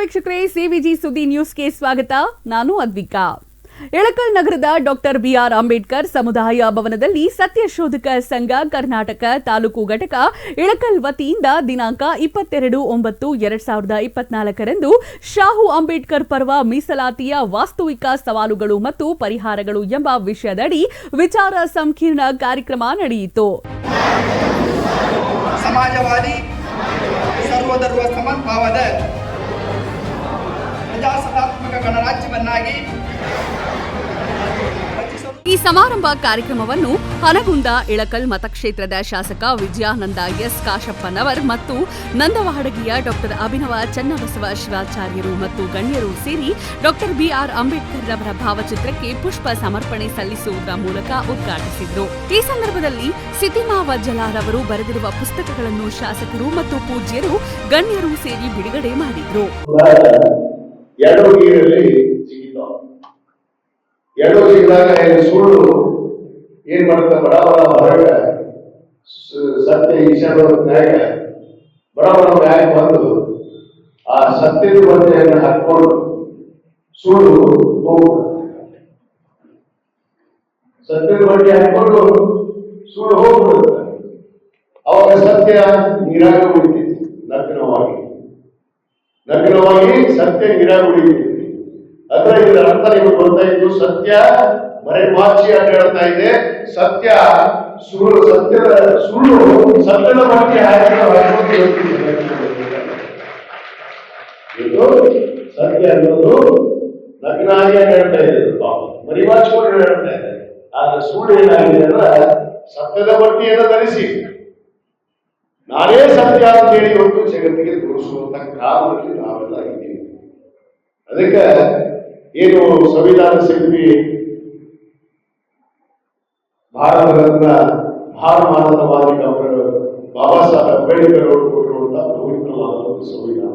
ವೀಕ್ಷಕರೇ, ಸಿವಿಜಿ ಸುದ್ದಿ ನ್ಯೂಸ್ಗೆ ಸ್ವಾಗತ. ನಾನು ಅದ್ವಿಕಾ. ಎಳಕಲ್ ನಗರದ ಡಾಕ್ಟರ್ ಬಿಆರ್ ಅಂಬೇಡ್ಕರ್ ಸಮುದಾಯ ಭವನದಲ್ಲಿ ಸತ್ಯಶೋಧಕ ಸಂಘ ಕರ್ನಾಟಕ ತಾಲೂಕು ಘಟಕ ಇಳಕಲ್ ವತಿಯಿಂದ ದಿನಾಂಕ ಇಪ್ಪತ್ತೆರಡು ಒಂಬತ್ತು ಎರಡ್ ಸಾವಿರದ ಇಪ್ಪತ್ನಾಲ್ಕರಂದು ಶಾಹು ಅಂಬೇಡ್ಕರ್ ಪರ್ವ ಮೀಸಲಾತಿಯ ವಾಸ್ತವಿಕ ಸವಾಲುಗಳು ಮತ್ತು ಪರಿಹಾರಗಳು ಎಂಬ ವಿಷಯದಡಿ ವಿಚಾರ ಸಂಕೀರ್ಣ ಕಾರ್ಯಕ್ರಮ ನಡೆಯಿತು. ಸಮಾಜವಾದಿ ಸಮಭಾವದ ಪ್ರಜಾಸತ್ತಾತ್ಮಕ ಗಣರಾಜ್ಯವನ್ನಾಗಿ ಈ ಸಮಾರಂಭ ಕಾರ್ಯಕ್ರಮವನ್ನು ಹನಗುಂದ ಇಳಕಲ್ ಮತಕ್ಷೇತ್ರದ ಶಾಸಕ ವಿಜಯಾನಂದ ಎಸ್ ಕಾಶಪ್ಪನವರ್ ಮತ್ತು ನಂದವಹಡಗಿಯ ಡಾಕ್ಟರ್ ಅಭಿನವ ಚನ್ನಬಸವ ಶಿವಾಚಾರ್ಯರು ಮತ್ತು ಗಣ್ಯರು ಸೇರಿ ಡಾಕ್ಟರ್ ಬಿಆರ್ ಅಂಬೇಡ್ಕರ್ ರವರ ಭಾವಚಿತ್ರಕ್ಕೆ ಪುಷ್ಪ ಸಮರ್ಪಣೆ ಸಲ್ಲಿಸುವುದರ ಮೂಲಕ ಉದ್ಘಾಟಿಸಿದರು. ಈ ಸಂದರ್ಭದಲ್ಲಿ ಸಿದ್ದಿಮಾ ವಜ್ಜಲಾರವರು ಬರೆದಿರುವ ಪುಸ್ತಕಗಳನ್ನು ಶಾಸಕರು ಮತ್ತು ಪೂಜ್ಯರು ಗಣ್ಯರು ಸೇರಿ ಬಿಡುಗಡೆ ಮಾಡಿದ್ರು. ಎರಡು ನೀರಲ್ಲಿ ಸಿಗಿತಾವ ಎರಡು ಸಿಗಿದಾಗ ಸುಳ್ಳು, ಏನ್ ಮಾಡುತ್ತೆ? ಬಡ ಬಡ ಹೊರಗ ಸತ್ಯ ಈಶಾನ ಮ್ಯಾಗ ಬಡ ಬಡ ಬಂದು ಆ ಸತ್ಯದ ಬಂಡೆಯನ್ನು ಹಾಕೊಂಡು ಸುಳ್ಳು ಹೋಗ್ಬಿಡುತ್ತೆ. ಸತ್ಯದ ಬಟ್ಟೆ ಹಾಕೊಂಡು ಸುಳ್ಳು ಹೋಗ್ಬಿಡುತ್ತೆ. ಅವಾಗ ಸತ್ಯ ನೀರಾಗ ನಗ್ನವಾಗಿ ನಗ್ನವಾಗಿ ಸತ್ಯ ನೀರಾಗ ಅಂದ್ರೆ ಇದರ ಅರ್ಥ ನಿಮಗೆ ಗೊತ್ತಾಯ್ತು ಸತ್ಯ ಮರೆಮಾಚಿ ಅಂತ ಹೇಳ್ತಾ ಇದೆ. ಸತ್ಯ ಸುಳ್ಳು ಸತ್ಯದ ಸುಳ್ಳು ಸತ್ಯದ ಬಗ್ಗೆ ಇದು ಸತ್ಯ ಅನ್ನೋದು ನಗ್ನಾಗಿ ಹೇಳ್ತಾ ಇದೆ, ಪಾಪ. ಮರಿಮಾಚಿಕೊಂಡು ಹೇಳ್ತಾ ಇದೆ. ಆದ್ರೆ ಸುಳ್ಳು ಏನಾಗಿದೆ ಅಂದ್ರೆ ಸತ್ಯದ ಬಟ್ಟೆಯನ್ನು ಧರಿಸಿ ನಾನೇ ಸತ್ಯ ಅಂತ ಹೇಳಿ ಒಟ್ಟು ಜಗತ್ತಿಗೆ ತೋರಿಸುವಂತ ಕಾಲದಲ್ಲಿ ನಾವೆಲ್ಲ ಇದ್ದೀವಿ. ಅದಕ್ಕೆ ಏನು ಸಂವಿಧಾನ ಶಿಲ್ಪಿ ಭಾರತ ರತ್ನ ಭಾರಮಾನದವಾಗಿ ಡಾಕ್ಟರ್ ಬಾಬಾ ಸಾಹೇಬ್ ಅಂಬೇಡ್ಕರ್ ಅವರು ಕೊಟ್ಟಿರುವಂತಹ ಪವಿತ್ರವಾದ ಸಂವಿಧಾನ.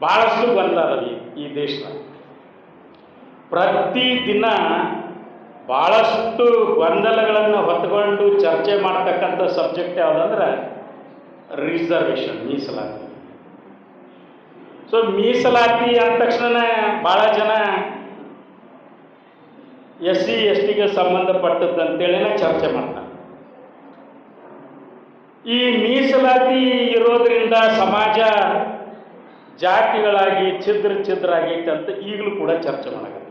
ಬಹಳಷ್ಟು ಬಂದಾರ ಈ- ದೇಶದಾಗ ಪ್ರತಿ ದಿನ ಭಾಳಷ್ಟು ಗೊಂದಲಗಳನ್ನು ಹೊತ್ಕೊಂಡು ಚರ್ಚೆ ಮಾಡ್ತಕ್ಕಂಥ ಸಬ್ಜೆಕ್ಟ್ ಯಾವುದಂದ್ರೆ ರಿಸರ್ವೇಷನ್ ಮೀಸಲಾತಿ. ಸೊ ಮೀಸಲಾತಿ ಅಂದ ತಕ್ಷಣ ಭಾಳ ಜನ ಎಸ್ ಸಿ ಎಸ್ ಟಿಗೆ ಸಂಬಂಧಪಟ್ಟದ್ದು ಅಂತೇಳಿನ ಚರ್ಚೆ ಮಾಡ್ತಾರೆ. ಈ ಮೀಸಲಾತಿ ಇರೋದ್ರಿಂದ ಸಮಾಜ ಜಾತಿಗಳಾಗಿ ಛಿದ್ರ ಛಿದ್ರ ಆಗೈತೆ ಅಂತ ಈಗಲೂ ಕೂಡ ಚರ್ಚೆ ಮಾಡಕತ್ತಾರ.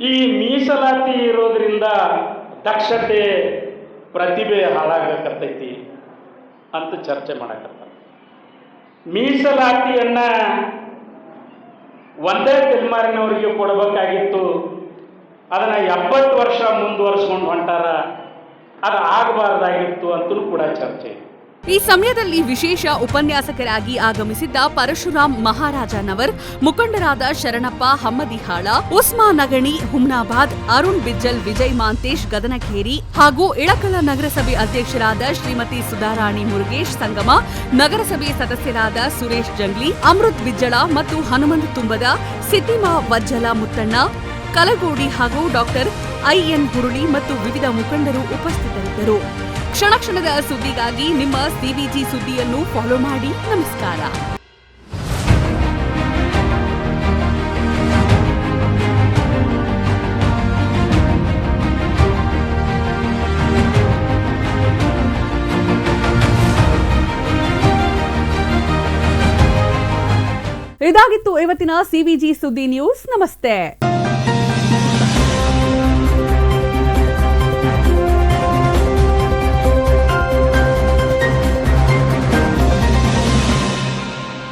ಈ ಮೀಸಲಾತಿ ಇರೋದ್ರಿಂದ ದಕ್ಷತೆ, ಪ್ರತಿಭೆ ಹಾಳಾಗಕತ್ತೈತಿ ಅಂತ ಚರ್ಚೆ ಮಾಡಕತ್ತ ಮೀಸಲಾತಿಯನ್ನ ಒಂದೇ ತಲೆಮಾರಿನವರಿಗೆ ಕೊಡಬೇಕಾಗಿತ್ತು. ಅದನ್ನ ಎಪ್ಪತ್ತು ವರ್ಷ ಮುಂದುವರ್ಸ್ಕೊಂಡು ಹೊಂಟಾರ. ಅದು ಆಗಬಾರ್ದಾಗಿತ್ತು ಅಂತಲೂ ಕೂಡ ಚರ್ಚೆ. ಈ ಸಮಯದಲ್ಲಿ ವಿಶೇಷ ಉಪನ್ಯಾಸಕರಾಗಿ ಆಗಮಿಸಿದ್ದ ಪರಶುರಾಮ್ ಮಹಾರಾಜನವರ್, ಮುಖಂಡರಾದ ಶರಣಪ್ಪ ಹಮ್ಮದಿಹಾಳ ಉಸ್ಮಾ ನಗಣಿ ಹುಮ್ನಾಬಾದ್, ಅರುಣ್ ಬಿಜ್ಜಲ್, ವಿಜಯ್ ಮಾಂತೇಶ್ ಗದನಖೇರಿ ಹಾಗೂ ಇಳಕಲ ನಗರಸಭೆ ಅಧ್ಯಕ್ಷರಾದ ಶ್ರೀಮತಿ ಸುಧಾರಾಣಿ ಮುರುಗೇಶ್ ಸಂಗಮ, ನಗರಸಭೆ ಸದಸ್ಯರಾದ ಸುರೇಶ್ ಜಂಗ್ಲಿ, ಅಮೃತ್ ಬಿಜ್ಜಳ ಮತ್ತು ಹನುಮಂತ ತುಂಬದ ಸಿದ್ದಿಮಾ ವಜ್ಜಲ ಮುತ್ತಣ್ಣ, ಕಲಗೋಡಿ ಹಾಗೂ ಡಾಕ್ಟರ್ ಐಎನ್ ಗುರುಳಿ ಮತ್ತು ವಿವಿಧ ಮುಖಂಡರು ಉಪಸ್ಥಿತರಿದ್ದರು. ಕ್ಷಣ ಕ್ಷಣದ ಸುದ್ದಿಗಾಗಿ ನಿಮ್ಮ ಸಿವಿಜಿ ಸುದ್ದಿಯನ್ನು ಫಾಲೋ ಮಾಡಿ. ನಮಸ್ಕಾರ. ಇದಾಗಿತ್ತು ಇವತ್ತಿನ ಸಿವಿಜಿ ಸುದ್ದಿ ನ್ಯೂಸ್. ನಮಸ್ತೆ.